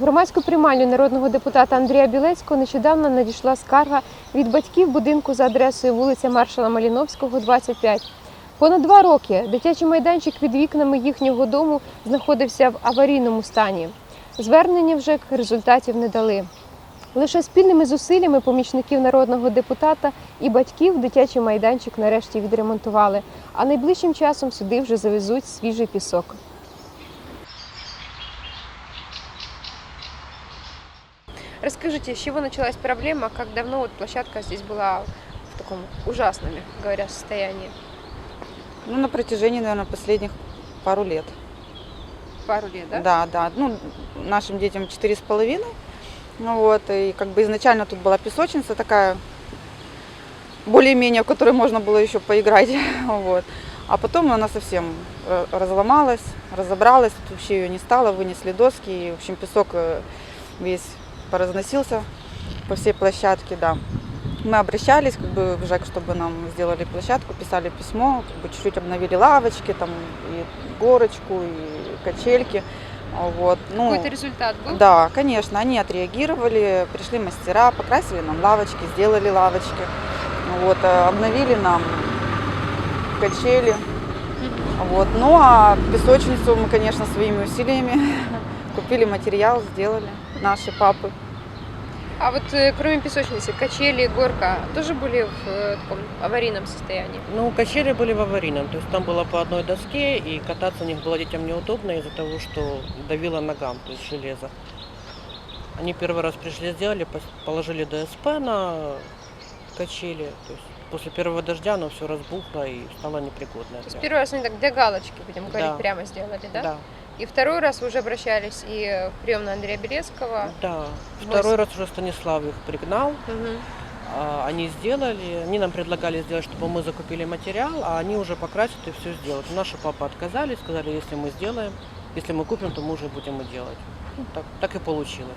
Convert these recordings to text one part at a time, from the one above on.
Громадську приймальню народного депутата Андрія Білецького нещодавно надійшла скарга від батьків будинку за адресою вулиця Маршала Маліновського, 25. Понад два роки дитячий майданчик під вікнами їхнього дому знаходився в аварійному стані. Звернення вже результатів не дали. Лише спільними зусиллями помічників народного депутата і батьків дитячий майданчик нарешті відремонтували, а найближчим часом сюди вже завезуть свіжий пісок. Расскажите, с чего началась проблема, как давно вот площадка здесь была в таком ужасном, говоря, состоянии? Ну, на протяжении, наверное, последних пару лет. Пару лет, да? Да, да. Ну, нашим детям четыре с половиной. Ну вот, и как бы изначально тут была песочница такая, более-менее, в которой можно было еще поиграть. Вот. А потом она совсем э, разломалась, разобралась, тут вообще ее не стало, вынесли доски, и, в общем, песок э, весь поразносился по всей площадке, да. Мы обращались как бы в ЖЭК, чтобы нам сделали площадку, писали письмо, как бы чуть-чуть обновили лавочки, там и горочку, и качельки. Вот. Ну, Какой-то результат был? да, конечно, они отреагировали, пришли мастера, покрасили нам лавочки, сделали лавочки, вот, э, обновили нам качели, вот. Ну а песочницу мы, конечно, своими усилиями купили материал, сделали наши папы. А вот э, кроме песочницы, качели, горка тоже были в э, таком аварийном состоянии? Ну, качели были в аварийном, то есть там было по одной доске, и кататься на них было детям неудобно из-за того, что давило ногам, то есть железо. Они первый раз пришли, сделали, положили ДСП на качели, то есть после первого дождя оно все разбухло и стало непригодно. То есть первый раз они так для галочки, будем говорить, Да. прямо сделали, да? да, И второй раз вы уже обращались и в приемную Андрея Белецкого. да. Восемь. Второй раз уже Станислав их пригнал, а, они сделали, они нам предлагали сделать, чтобы мы закупили материал, а они уже покрасят и все сделают. Наши папы отказались, сказали, если мы сделаем, если мы купим, то мы уже будем и делать. Ну, так, так и получилось.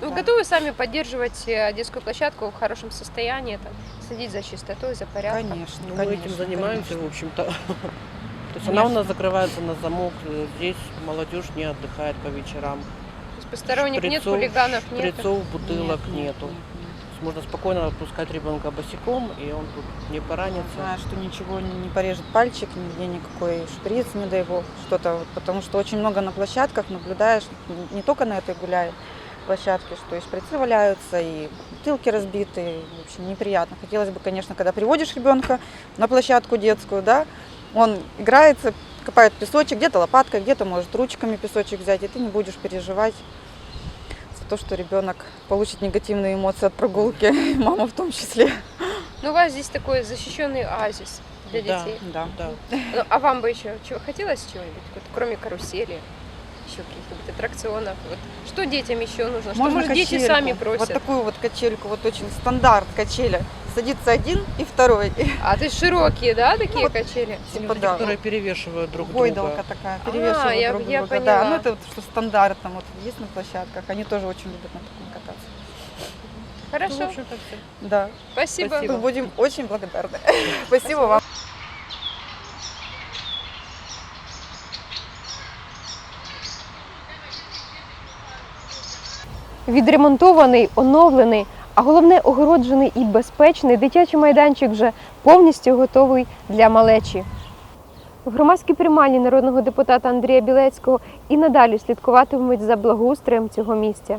Ну, да. готовы сами поддерживать э, детскую площадку в хорошем состоянии, там, следить за чистотой, за порядком? Конечно, Ну, мы конечно, этим занимаемся, конечно. в общем-то. То есть она у нас закрывается на замок, э, здесь молодежь не отдыхает по вечерам. То есть посторонних нет, Шприцов- хулиганов нет? Шприцов, бутылок Нет, нет, нету. нет, То есть можно спокойно отпускать ребенка босиком, и он тут не поранится. Знаю, что ничего не не порежет пальчик, нигде никакой шприц, не дай бог, что-то. вот, Потому что очень много на площадках наблюдаешь, н- не только на этой гуляй площадке, что и шприцы валяются, и бутылки разбиты. В общем, неприятно. Хотелось бы, конечно, когда приводишь ребенка на площадку детскую, да, он играется, копает песочек, где-то лопаткой, где-то может ручками песочек взять, и ты не будешь переживать за то, что ребенок получит негативные эмоции от прогулки, мама в том числе. Ну, у вас здесь такой защищенный оазис для Да. детей. Да. Да. Ну, а вам бы еще чего хотелось чего-нибудь, вот, кроме карусели, еще каких-нибудь аттракционов? Вот, что детям еще нужно? Что, может, дети качельку. сами просят? Вот такую вот качельку, вот очень стандарт качеля. Садится один и второй. А, есть широкие, да, такие вот качели? Типа, да. которые перевешивают друг Гойдалка друга. такая, А, перевешивают я- друг я друга. поняла. Да, ну это вот что стандартно вот есть на площадках. Они тоже очень любят на таком кататься. Ну, в Хорошо, общем-то, все. Да, спасибо. спасибо. мы будем очень благодарны. Спасибо вам. Відремонтований, оновлений, а головне огороджений і безпечний дитячий майданчик вже повністю готовий для малечі. В громадській приймальні народного депутата Андрія Білецького і надалі слідкуватимуть за благоустроєм цього місця.